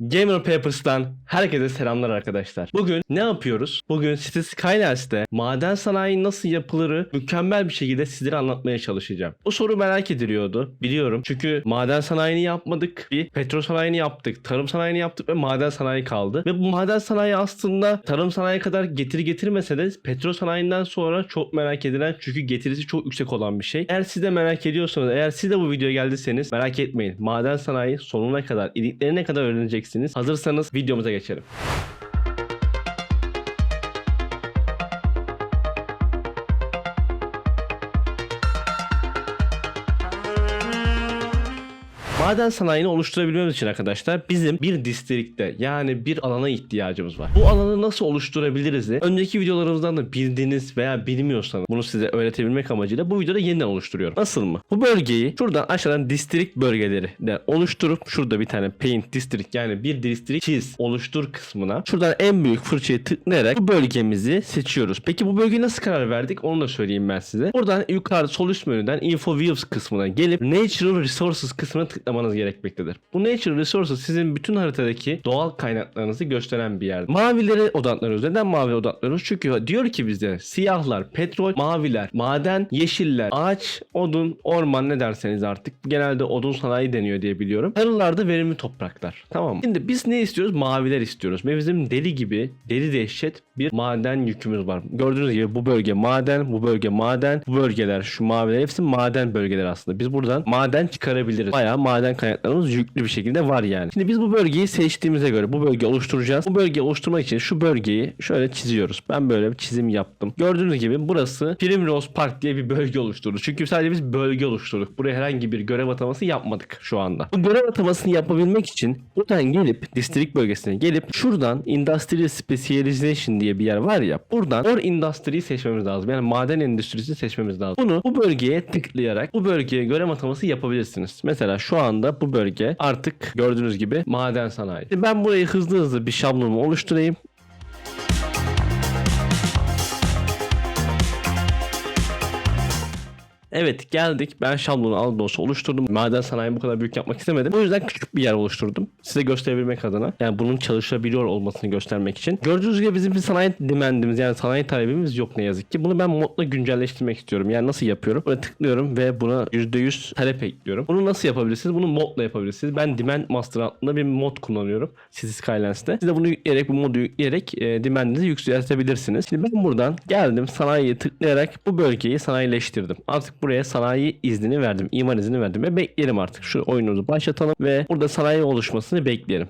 Gamer Papers'tan herkese selamlar arkadaşlar. Bugün ne yapıyoruz? Bugün City Skylines maden sanayi nasıl yapılırı mükemmel bir şekilde sizlere anlatmaya çalışacağım. Bu soru merak ediliyordu biliyorum. Çünkü maden sanayini yapmadık. Bir petrol sanayini yaptık. Tarım sanayini yaptık ve maden sanayi kaldı. Ve bu maden sanayi aslında tarım sanayi kadar getiri getirmese de petrol sanayinden sonra çok merak edilen çünkü getirisi çok yüksek olan bir şey. Eğer siz de merak ediyorsanız eğer siz de bu videoya geldiyseniz merak etmeyin. Maden sanayi sonuna kadar iliklerine kadar öğreneceksiniz. Hazırsanız videomuza geçelim. Maden sanayini oluşturabilmemiz için arkadaşlar bizim bir distrikte yani bir alana ihtiyacımız var. Bu alanı nasıl oluşturabiliriz de önceki videolarımızdan da bildiğiniz veya bilmiyorsanız bunu size öğretebilmek amacıyla bu videoda yeniden oluşturuyorum. Nasıl mı? Bu bölgeyi şuradan aşağıdan distrik bölgeleri de oluşturup şurada bir tane paint district yani bir distrik çiz oluştur kısmına şuradan en büyük fırçayı tıklayarak bu bölgemizi seçiyoruz. Peki bu bölgeye nasıl karar verdik onu da söyleyeyim ben size. Buradan yukarı sol üst menüden info views kısmına gelip natural resources kısmına tıklamanız gerekmektedir. Bu natural resources sizin bütün haritadaki doğal kaynaklarınızı gösteren bir yer. Mavilere odaklanıyoruz. Neden mavi odaklanıyoruz? Çünkü diyor ki bizde siyahlar, petrol, maviler, maden, yeşiller, ağaç, odun, orman ne derseniz artık. Genelde odun sanayi deniyor diye biliyorum. Sarılarda verimli topraklar. Tamam mı? Şimdi biz ne istiyoruz? Maviler istiyoruz. Ve bizim deli gibi, deli dehşet bir maden yükümüz var. Gördüğünüz gibi bu bölge maden, bu bölge maden, bu bölgeler şu maviler hepsi maden bölgeleri aslında. Biz buradan maden çıkarabiliriz. Bayağı maden kaynaklarımız yüklü bir şekilde var yani. Şimdi biz bu bölgeyi seçtiğimize göre bu bölgeyi oluşturacağız. Bu bölgeyi oluşturmak için şu bölgeyi şöyle çiziyoruz. Ben böyle bir çizim yaptım. Gördüğünüz gibi burası Primrose Park diye bir bölge oluşturduk. Çünkü sadece biz bölge oluşturduk. Buraya herhangi bir görev ataması yapmadık şu anda. Bu görev atamasını yapabilmek için buradan gelip distrik bölgesine gelip şuradan Industrial Specialization diye bir yer var ya buradan Or Industry'yi seçmemiz lazım. Yani maden endüstrisini seçmemiz lazım. Bunu bu bölgeye tıklayarak bu bölgeye görev ataması yapabilirsiniz. Mesela şu anda bu bölge artık gördüğünüz gibi maden sanayi. Ben burayı hızlı hızlı bir şablonumu oluşturayım. Evet geldik. Ben şablonu al olsa oluşturdum. Maden sanayi bu kadar büyük yapmak istemedim. O yüzden küçük bir yer oluşturdum. Size gösterebilmek adına. Yani bunun çalışabiliyor olmasını göstermek için. Gördüğünüz gibi bizim bir sanayi demandimiz yani sanayi talebimiz yok ne yazık ki. Bunu ben modla güncelleştirmek istiyorum. Yani nasıl yapıyorum? Buraya tıklıyorum ve buna %100 talep ekliyorum. Bunu nasıl yapabilirsiniz? Bunu modla yapabilirsiniz. Ben Demand Master adında bir mod kullanıyorum. City Skylines'te. Siz de bunu yükleyerek bu modu yükleyerek e, demandinizi yükseltebilirsiniz. Şimdi ben buradan geldim sanayiye tıklayarak bu bölgeyi sanayileştirdim. Artık buraya sanayi iznini verdim. imar izni verdim ve bekleyelim artık. Şu oyunumuzu başlatalım ve burada sanayi oluşmasını bekleyelim.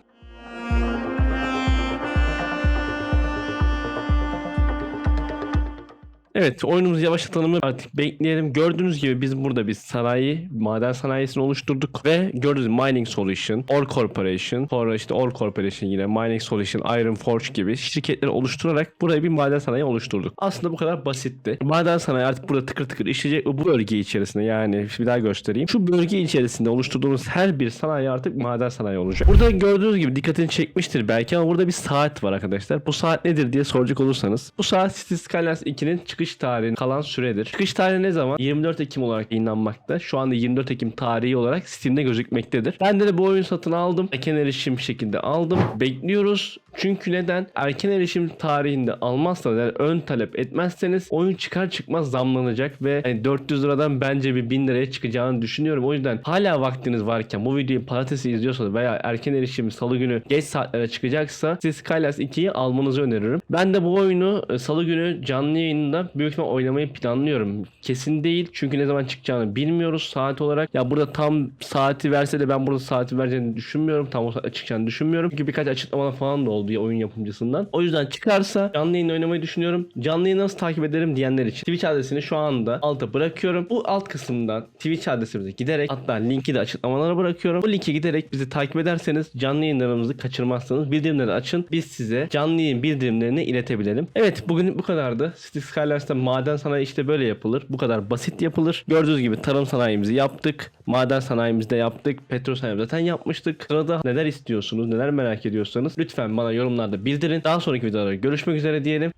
Evet oyunumuzu yavaşlatalım artık bekleyelim. Gördüğünüz gibi biz burada bir sanayi, maden sanayisini oluşturduk ve gördüğünüz Mining Solution, Ore Corporation, sonra işte Ore Corporation yine Mining Solution, Iron Forge gibi şirketleri oluşturarak buraya bir maden sanayi oluşturduk. Aslında bu kadar basitti. Maden sanayi artık burada tıkır tıkır işleyecek ve bu bölge içerisinde yani bir daha göstereyim. Şu bölge içerisinde oluşturduğumuz her bir sanayi artık maden sanayi olacak. Burada gördüğünüz gibi dikkatini çekmiştir belki ama burada bir saat var arkadaşlar. Bu saat nedir diye soracak olursanız. Bu saat City Skylines 2'nin çıkış tarihi kalan süredir. Çıkış tarihi ne zaman? 24 Ekim olarak yayınlanmakta. Şu anda 24 Ekim tarihi olarak Steam'de gözükmektedir. Ben de, de bu oyunu satın aldım. Erken erişim şekilde aldım. Bekliyoruz. Çünkü neden? Erken erişim tarihinde almazsanız yani ön talep etmezseniz oyun çıkar çıkmaz zamlanacak ve hani 400 liradan bence bir 1000 liraya çıkacağını düşünüyorum. O yüzden hala vaktiniz varken bu videoyu pazartesi izliyorsanız veya erken erişim salı günü geç saatlere çıkacaksa siz Skylines 2'yi almanızı öneririm. Ben de bu oyunu e, salı günü canlı yayında büyük ihtimal oynamayı planlıyorum. Kesin değil çünkü ne zaman çıkacağını bilmiyoruz saat olarak. Ya burada tam saati verse de ben burada saati vereceğini düşünmüyorum. Tam o saatte çıkacağını düşünmüyorum. Çünkü birkaç açıklamalar falan da oldu ya oyun yapımcısından. O yüzden çıkarsa canlı yayın oynamayı düşünüyorum. Canlı yayını nasıl takip ederim diyenler için Twitch adresini şu anda alta bırakıyorum. Bu alt kısımdan Twitch adresimize giderek hatta linki de açıklamalara bırakıyorum. Bu linke giderek bizi takip ederseniz canlı yayınlarımızı kaçırmazsanız bildirimleri açın. Biz size canlı yayın bildirimlerini iletebilelim. Evet bugün bu kadardı. City Skylines'ta maden sanayi işte böyle yapılır. Bu kadar basit yapılır. Gördüğünüz gibi tarım sanayimizi yaptık. Maden sanayimizi de yaptık. Petrol sanayimizi zaten yapmıştık. Sırada neler istiyorsunuz, neler merak ediyorsanız lütfen bana yorumlarda bildirin. Daha sonraki videolarda görüşmek üzere diyelim.